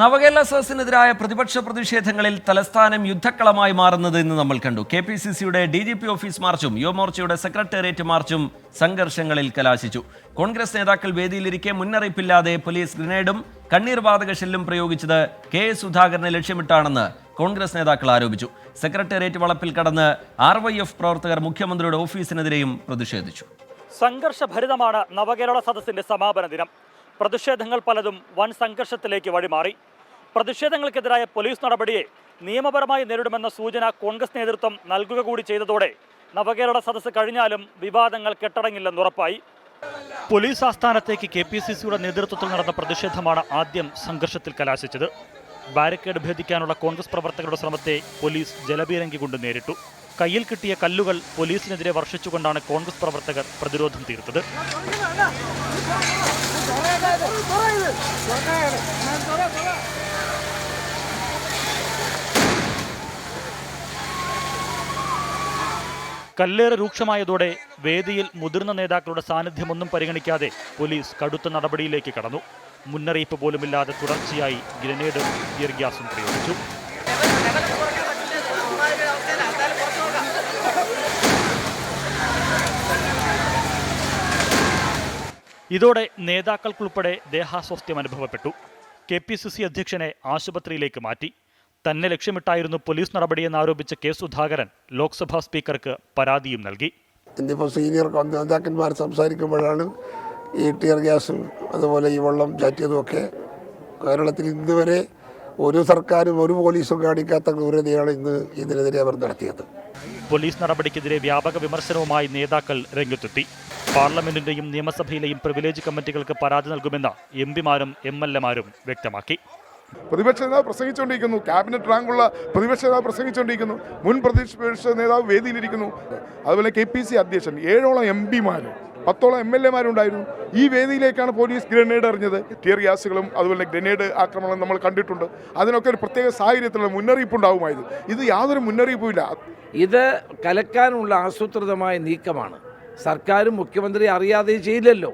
നവകേരള സദസ്സിനെതിരായ പ്രതിപക്ഷ പ്രതിഷേധങ്ങളിൽ തലസ്ഥാനം യുദ്ധക്കളമായി മാറുന്നത് ഇന്ന് നമ്മൾ കണ്ടു. കെ പി സി സിയുടെ ഡി ജി പി ഓഫീസ് മാർച്ചും യുവമോർച്ചയുടെ സെക്രട്ടേറിയറ്റ് മാർച്ചും സംഘർഷങ്ങളിൽ കലാശിച്ചു. കോൺഗ്രസ് നേതാക്കൾ വേദിയിലിരിക്കെ മുന്നറിയിപ്പില്ലാതെ പോലീസ് ഗ്രനേഡും കണ്ണീർവാതക ഷെല്ലും പ്രയോഗിച്ചത് കെ സുധാകരനെ ലക്ഷ്യമിട്ടാണെന്ന് കോൺഗ്രസ് നേതാക്കൾ ആരോപിച്ചു. സെക്രട്ടേറിയറ്റ് വളപ്പിൽ കടന്ന് ആർ വൈ എഫ് പ്രവർത്തകർ മുഖ്യമന്ത്രിയുടെ ഓഫീസിനെതിരെയും പ്രതിഷേധിച്ചു. സംഘർഷഭരിതമാണ് നവകേരള സദസ്സിന്റെ സമാപന ദിനം. പ്രതിഷേധങ്ങൾ പലതും വൻ സംഘർഷത്തിലേക്ക് വഴിമാറി. പ്രതിഷേധങ്ങൾക്കെതിരായ പോലീസ് നടപടിയെ നിയമപരമായി നേരിടുമെന്ന സൂചന കോൺഗ്രസ് നേതൃത്വം നൽകുക കൂടി ചെയ്തതോടെ നവകേരള സദസ്സ് കഴിഞ്ഞാലും വിവാദങ്ങൾ കെട്ടടങ്ങില്ലെന്ന് ഉറപ്പായി. പോലീസ് ആസ്ഥാനത്തേക്ക് കെ പി സി സിയുടെ നേതൃത്വത്തിൽ നടന്ന പ്രതിഷേധമാണ് ആദ്യം സംഘർഷത്തിൽ കലാശിച്ചത്. ബാരിക്കേഡ് ഭേദിക്കാനുള്ള കോൺഗ്രസ് പ്രവർത്തകരുടെ ശ്രമത്തെ പോലീസ് ജലപീരങ്കി കൊണ്ട് നേരിട്ടു. കയ്യിൽ കിട്ടിയ കല്ലുകൾ പോലീസിനെതിരെ വർഷിച്ചുകൊണ്ടാണ് കോൺഗ്രസ് പ്രവർത്തകർ പ്രതിരോധം തീർത്തത്. കല്ലേറ് രൂക്ഷമായതോടെ വേദിയിൽ മുതിർന്ന നേതാക്കളുടെ സാന്നിധ്യമൊന്നും പരിഗണിക്കാതെ പോലീസ് കടുത്ത നടപടിയിലേക്ക് കടന്നു. മുന്നറിയിപ്പ് പോലുമില്ലാതെ തുടർച്ചയായി ഗ്രനേഡും ടിയർ ഗ്യാസും പ്രയോഗിച്ചു. ഇതോടെ നേതാക്കൾക്കുൾപ്പെടെ ദേഹാസ്വാസ്ഥ്യം അനുഭവപ്പെട്ടു. കെ പി സി സി അധ്യക്ഷനെ ആശുപത്രിയിലേക്ക് മാറ്റി. തന്നെ ലക്ഷ്യമിട്ടായിരുന്നു പോലീസ് നടപടിയെന്ന് ആരോപിച്ച കെ സുധാകരൻ ലോക്സഭാ സ്പീക്കർക്ക് പരാതിയും നൽകി. ഇന്നിപ്പോൾ സീനിയർ നേതാക്കന്മാർ സംസാരിക്കുമ്പോഴാണ് ഈ ടിയർ ഗ്യാസും അതുപോലെ ഈ വെള്ളം ചാറ്റിയതുമൊക്കെ കേരളത്തിൽ ഇന്നുവരെ ഒരു സർക്കാരും ഒരു പോലീസും കാണിക്കാത്ത ക്രൂരതയാണ് ഇന്ന് ഇതിനെതിരെ അവർ നടത്തിയത്. പോലീസ് നടപടിക്കെതിരെ വ്യാപക വിമർശനവുമായി നേതാക്കൾ രംഗത്തെത്തി. പാർലമെന്റിന്റെയും നിയമസഭയിലെയും പ്രിവിലേജ് കമ്മിറ്റികൾക്ക് പരാതി നൽകുമെന്ന് എം പിമാരും എം എൽ എമാരും വ്യക്തമാക്കി. പ്രതിപക്ഷ നേതാവ് പ്രസംഗിച്ചുകൊണ്ടിരിക്കുന്നു. ക്യാബിനറ്റ് റാങ്കുള്ള പ്രതിപക്ഷ നേതാവ് പ്രസംഗിച്ചുകൊണ്ടിരിക്കുന്നു. മുൻ പ്രതിപക്ഷ നേതാവ് വേദിയിലിരിക്കുന്നു. അതുപോലെ കെ പി സി അധ്യക്ഷൻ ഏഴോളം എം പിമാർ പത്തോളം എം എൽ എമാരുണ്ടായിരുന്നു. ഈ വേദിയിലേക്കാണ് പോലീസ് ഗ്രനേഡ് എറിഞ്ഞത്. ടിയർ ഗ്യാസുകളും അതുപോലെ ഗ്രനേഡ് ആക്രമണം നമ്മൾ കണ്ടിട്ടുണ്ട്. അതിനൊക്കെ ഒരു പ്രത്യേക സാഹചര്യത്തിലുള്ള മുന്നറിയിപ്പ് ഉണ്ടാവുമായിരുന്നു ഇത് യാതൊരു മുന്നറിയിപ്പുമില്ല. ഇത് കലക്കാനുള്ള ആസൂത്രിതമായ നീക്കമാണ്. സർക്കാരും മുഖ്യമന്ത്രി അറിയാതെ ചെയ്യില്ലല്ലോ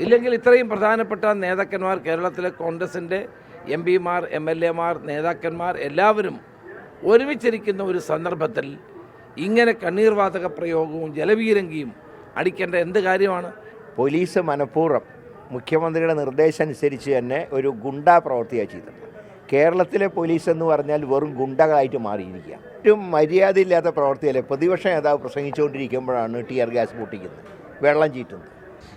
ഇല്ലെങ്കിൽ ഇത്രയും പ്രധാനപ്പെട്ട നേതാക്കന്മാർ കേരളത്തിലെ കോൺഗ്രസിന്റെ എം പിമാർ എം എൽ എമാർ നേതാക്കന്മാർ എല്ലാവരും ഒരുമിച്ചിരിക്കുന്ന ഒരു സന്ദർഭത്തിൽ ഇങ്ങനെ കണ്ണീർവാതക പ്രയോഗവും ജലവീരങ്കിയും അടിക്കേണ്ട എന്ത് കാര്യമാണ്? പോലീസ് മനഃപൂർവം മുഖ്യമന്ത്രിയുടെ നിർദ്ദേശം അനുസരിച്ച് തന്നെ ഒരു ഗുണ്ടാ പ്രവൃത്തിയാണ് ചെയ്തത്. കേരളത്തിലെ പോലീസ് എന്ന് പറഞ്ഞാൽ വെറും ഗുണ്ടകളായിട്ട് മാറിയിരിക്കുക ഏറ്റവും മര്യാദയില്ലാത്ത പ്രവർത്തിയല്ലേ? പ്രതിപക്ഷ നേതാവ് പ്രസംഗിച്ചുകൊണ്ടിരിക്കുമ്പോഴാണ് ടിയർ ഗ്യാസ് പൊട്ടിക്കുന്നത് വെള്ളം ചീറ്റുന്നത്.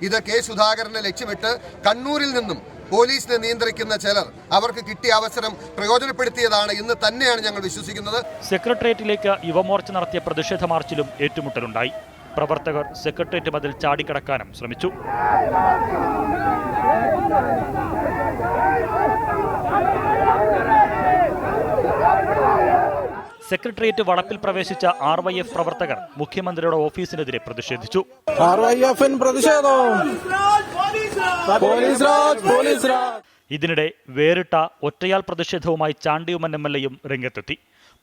ഇത് കെ സുധാകരനെ ലക്ഷ്യമിട്ട് കണ്ണൂരിൽ നിന്നും പോലീസിനെ നിയന്ത്രിക്കുന്ന ചിലർ അവർക്ക് കിട്ടിയ അവസരം പ്രയോജനപ്പെടുത്തിയതാണ് ഇന്ന് തന്നെയാണ് ഞങ്ങൾ വിശ്വസിക്കുന്നത്. സെക്രട്ടേറിയറ്റിലേക്ക് യുവമോർച്ച നടത്തിയ പ്രതിഷേധ മാർച്ചിലും ഏറ്റുമുട്ടലുണ്ടായി. പ്രവർത്തകർ സെക്രട്ടേറിയറ്റ് മതിൽ ചാടിക്കടക്കാനും ശ്രമിച്ചു. സെക്രട്ടേറിയറ്റ് വളപ്പിൽ പ്രവേശിച്ച ആർ വൈ എഫ് പ്രവർത്തകർ മുഖ്യമന്ത്രിയുടെ ഓഫീസിനെതിരെ പ്രതിഷേധിച്ചു. ഇതിനിടെ വേറിട്ട ഒറ്റയാൾ പ്രതിഷേധവുമായി ചാണ്ടിയുമ്മൻ എം എൽ എയും രംഗത്തെത്തി.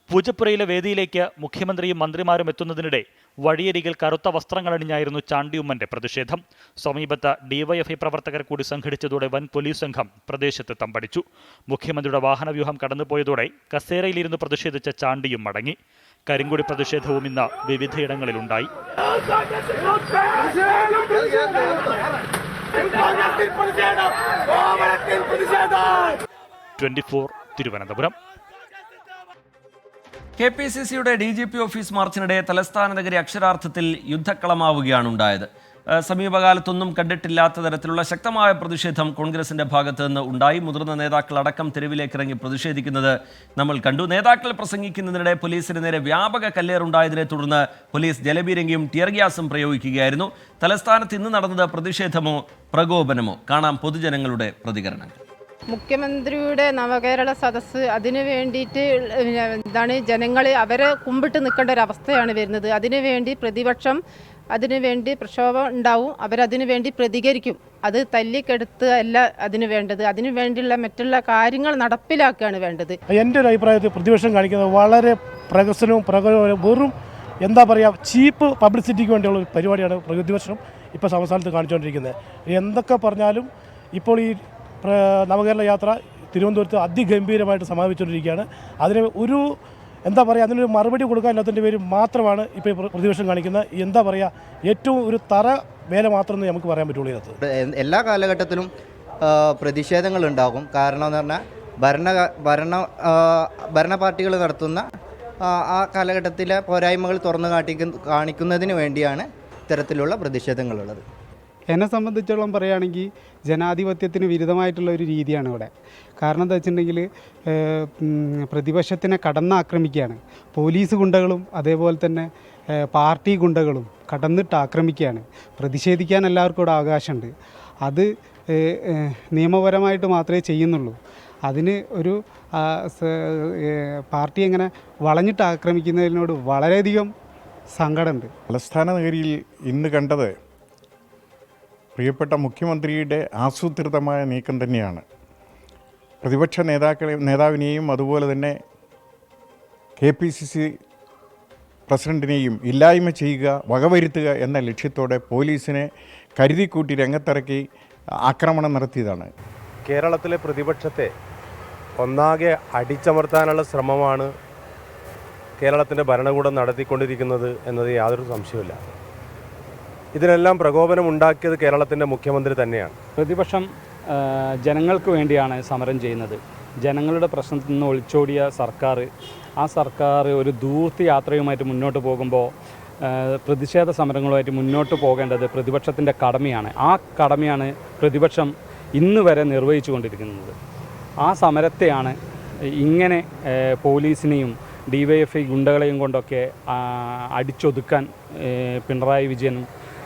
പൂജപ്പുരയിലെ വേദിയിലേക്ക് മുഖ്യമന്ത്രിയും മന്ത്രിമാരും എത്തുന്നതിനിടെ വഴിയരികിൽ കറുത്ത വസ്ത്രങ്ങൾ വസ്ത്രങ്ങളണിഞ്ഞായിരുന്നു ചാണ്ടിയുമ്മന്റെ പ്രതിഷേധം. സമീപത്ത് ഡിവൈഎഫ്ഐ പ്രവർത്തകർ കൂടി സംഘടിച്ചതോടെ വൻ പോലീസ് സംഘം പ്രദേശത്ത് തമ്പടിച്ചു. മുഖ്യമന്ത്രിയുടെ വാഹനവ്യൂഹം കടന്നുപോയതോടെ കസേരയിലിരുന്ന് പ്രതിഷേധിച്ച ചാണ്ടിയും മടങ്ങി. കരിങ്കുടി പ്രതിഷേധവും ഇന്ന് വിവിധയിടങ്ങളിലുണ്ടായി. Twenty four Thiruvananthapuram. K P C സിയുടെ ഡി ജി പി ഓഫീസ് മാർച്ചിനിടെ തലസ്ഥാന നഗരി അക്ഷരാർത്ഥത്തിൽ യുദ്ധക്കളമാവുകയാണ് ഉണ്ടായത് സമീപകാലത്തൊന്നും കണ്ടിട്ടില്ലാത്ത തരത്തിലുള്ള ശക്തമായ പ്രതിഷേധം കോൺഗ്രസിന്റെ ഭാഗത്ത് നിന്ന് ഉണ്ടായി. മുതിർന്ന നേതാക്കൾ അടക്കം തെരുവിലേക്ക് ഇറങ്ങി പ്രതിഷേധിക്കുന്നത് നമ്മൾ കണ്ടു. നേതാക്കൾ പ്രസംഗിക്കുന്നതിനിടെ പോലീസിന് നേരെ വ്യാപക കല്ലേറുണ്ടായതിനെ തുടർന്ന് പോലീസ് ജലബീരങ്കിയും ടിയർ ഗ്യാസും പ്രയോഗിക്കുകയായിരുന്നു. തലസ്ഥാനത്ത് ഇന്ന് നടന്നത് പ്രതിഷേധമോ പ്രകോപനമോ? കാണാം പൊതുജനങ്ങളുടെ പ്രതികരണങ്ങൾ. മുഖ്യമന്ത്രിയുടെ നവകേരള സദസ്സ് അതിനു വേണ്ടിയിട്ട് എന്താണ് ജനങ്ങൾ അവരെ കുമ്പിട്ട് നിൽക്കേണ്ട ഒരു അവസ്ഥയാണ് വരുന്നത്. അതിനു വേണ്ടി പ്രതിപക്ഷം അതിനു വേണ്ടി പ്രക്ഷോഭം ഉണ്ടാവും. അവരതിനു വേണ്ടി പ്രതികരിക്കും. അത് തല്ലിക്കെടുത്ത് അല്ല അതിന് വേണ്ടത്. അതിനു വേണ്ടിയുള്ള മറ്റുള്ള കാര്യങ്ങൾ നടപ്പിലാക്കുകയാണ് വേണ്ടത്. എന്റെ ഒരു അഭിപ്രായത്തിൽ പ്രതിപക്ഷം കാണിക്കുന്നത് വളരെ പ്രകസനവും പ്രകടനവും വെറും എന്താ പറയുക ചീപ്പ് പബ്ലിസിറ്റിക്ക് വേണ്ടിയുള്ള ഒരു പരിപാടിയാണ് പ്രതിപക്ഷം ഇപ്പോൾ സംസ്ഥാനത്ത് കാണിച്ചുകൊണ്ടിരിക്കുന്നത്. എന്തൊക്കെ പറഞ്ഞാലും ഇപ്പോൾ ഈ നവകേരള യാത്ര തിരുവനന്തപുരത്ത് അതിഗംഭീരമായിട്ട് സമാപിച്ചുകൊണ്ടിരിക്കുകയാണ്. അതിന് ഒരു എന്താ പറയുക അതിനൊരു മറുപടി കൊടുക്കാനില്ലാത്തതിന്റെ പേര് മാത്രമാണ് ഇപ്പോൾ പ്രതിപക്ഷം കാണിക്കുന്നത് എന്താ പറയുക ഏറ്റവും ഒരു തറ വേല മാത്രമേ നമുക്ക് പറയാൻ പറ്റുള്ളൂ ഇതിനകത്ത്. എല്ലാ കാലഘട്ടത്തിലും പ്രതിഷേധങ്ങൾ ഉണ്ടാകും. കാരണം എന്ന് പറഞ്ഞാൽ ഭരണ ഭരണ ഭരണ പാർട്ടികൾ നടത്തുന്ന ആ കാലഘട്ടത്തിലെ പോരായ്മകൾ തുറന്നു കാട്ടി കാണിക്കുന്നതിന് വേണ്ടിയാണ് ഇത്തരത്തിലുള്ള പ്രതിഷേധങ്ങളുള്ളത്. എന്നെ സംബന്ധിച്ചോളം പറയുകയാണെങ്കിൽ ജനാധിപത്യത്തിന് വിരുദ്ധമായിട്ടുള്ള ഒരു രീതിയാണ് ഇവിടെ. കാരണം എന്താ വെച്ചിട്ടുണ്ടെങ്കിൽ പ്രതിപക്ഷത്തിനെ കടന്നാക്രമിക്കുകയാണ്. പോലീസ് ഗുണ്ടകളും അതേപോലെ തന്നെ പാർട്ടി ഗുണ്ടകളും കടന്നിട്ട് ആക്രമിക്കുകയാണ്. പ്രതിഷേധിക്കാൻ എല്ലാവർക്കും ഇവിടെ അവകാശമുണ്ട്. അത് നിയമപരമായിട്ട് മാത്രമേ ചെയ്യുന്നുള്ളൂ. അതിന് ഒരു പാർട്ടി എങ്ങനെ വളഞ്ഞിട്ട് ആക്രമിക്കുന്നതിനോട് വളരെയധികം സങ്കടമുണ്ട്. തലസ്ഥാന നഗരിയിൽ ഇന്ന് കണ്ടത് പ്രിയപ്പെട്ട മുഖ്യമന്ത്രിയുടെ ആസൂത്രിതമായ നീക്കം തന്നെയാണ്. പ്രതിപക്ഷ നേതാക്കളെ നേതാവിനെയും അതുപോലെ തന്നെ കെ പി സി സി പ്രസിഡന്റിനെയും ഇല്ലായ്മ ചെയ്യുക വകവരുത്തുക എന്ന ലക്ഷ്യത്തോടെ പോലീസിനെ കരുതിക്കൂട്ടി രംഗത്തിറക്കി ആക്രമണം നടത്തിയതാണ്. കേരളത്തിലെ പ്രതിപക്ഷത്തെ ഒന്നാകെ അടിച്ചമർത്താനുള്ള ശ്രമമാണ് കേരളത്തിന്റെ ഭരണകൂടം നടത്തിക്കൊണ്ടിരിക്കുന്നത് എന്നത് യാതൊരു സംശയമില്ല ഇതിനെല്ലാം പ്രകോപനം ഉണ്ടാക്കിയത് കേരളത്തിന്റെ മുഖ്യമന്ത്രി തന്നെയാണ്. പ്രതിപക്ഷം ജനങ്ങൾക്ക് വേണ്ടിയാണ് സമരം ചെയ്യുന്നത്. ജനങ്ങളുടെ പ്രശ്നത്തിൽ നിന്ന് ഒളിച്ചോടിയ സർക്കാർ ആ സർക്കാർ ഒരു ദൂർത്ത് യാത്രയുമായിട്ട് മുന്നോട്ട് പോകുമ്പോൾ പ്രതിഷേധ സമരങ്ങളുമായിട്ട് മുന്നോട്ട് പോകേണ്ടത് പ്രതിപക്ഷത്തിന്റെ കടമയാണ്. ആ കടമയാണ് പ്രതിപക്ഷം ഇന്ന് വരെ നിർവഹിച്ചു കൊണ്ടിരിക്കുന്നത്. ആ സമരത്തെയാണ് ഇങ്ങനെ പോലീസിനെയും ഡി വൈ എഫ് ഐ ഗുണ്ടകളെയും കൊണ്ടൊക്കെ അടിച്ചൊതുക്കാൻ പിണറായി വിജയനും